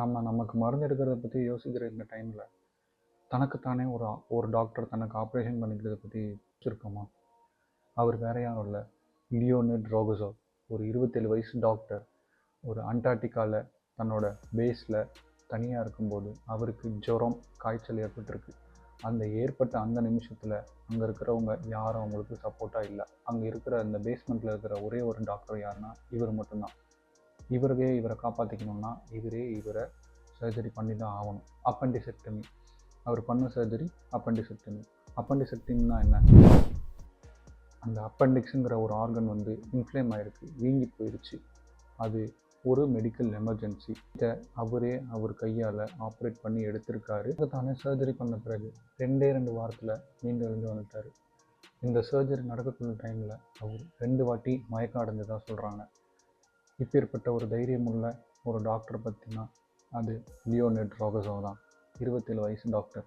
நம்ம நமக்கு மருந்து எடுக்கிறத பற்றி யோசிக்கிற இந்த டைமில் தனக்குத்தானே ஒரு ஒரு டாக்டர் தனக்கு ஆப்ரேஷன் பண்ணிக்கிறத பற்றி யோசிச்சிருக்கோமா அவர் வேற யாரும் இல்லை. லியோனட் ரோகசோ ஒரு இருபத்தேழு வயசு டாக்டர் ஒரு அண்டார்டிகாவில் தன்னோட பேஸில் தனியாக இருக்கும்போது அவருக்கு ஜுரம் காய்ச்சல் ஏற்பட்டிருக்கு. அந்த ஏற்பட்ட அந்த நிமிஷத்தில் அங்கே இருக்கிறவங்க யாரும் அவங்களுக்கு சப்போர்ட்டாக இல்லை. அங்கே இருக்கிற அந்த பேஸ்மெண்ட்டில் இருக்கிற ஒரே ஒரு டாக்டர் யாருன்னா இவர் மட்டும்தான். இவரவே இவரை காப்பாற்றிக்கணும்னா இவரே இவரை சர்ஜரி பண்ணி தான் ஆகணும். அப்பண்டிசெக்டமி அவர் பண்ண சர்ஜரி அப்பண்டிசெக்டமி அப்பண்டிசெக்டமினா என்ன? அந்த அப்பண்டிக்ஸுங்கிற ஒரு ஆர்கன் வந்து இன்ஃப்ளேம் ஆகிருக்கு வீங்கி போயிடுச்சு அது ஒரு மெடிக்கல் எமர்ஜென்சி இதை அவரே அவர் கையால் ஆப்ரேட் பண்ணி எடுத்திருக்காரு. தானே சர்ஜரி பண்ண பிறகு ரெண்டே ரெண்டு வாரத்தில் மீண்டும் எழுந்து வந்துட்டார். இந்த சர்ஜரி நடக்கக்கூடிய டைமில் அவர் ரெண்டு வாட்டி மயக்கம் அடைஞ்சதாக சொல்கிறாங்க இப்பேற்பட்ட ஒரு தைரியமுள்ள ஒரு டாக்டர் பற்றினா அது லியோனெட் ரோகசோ தான். இருபத்தேழு வயசு டாக்டர்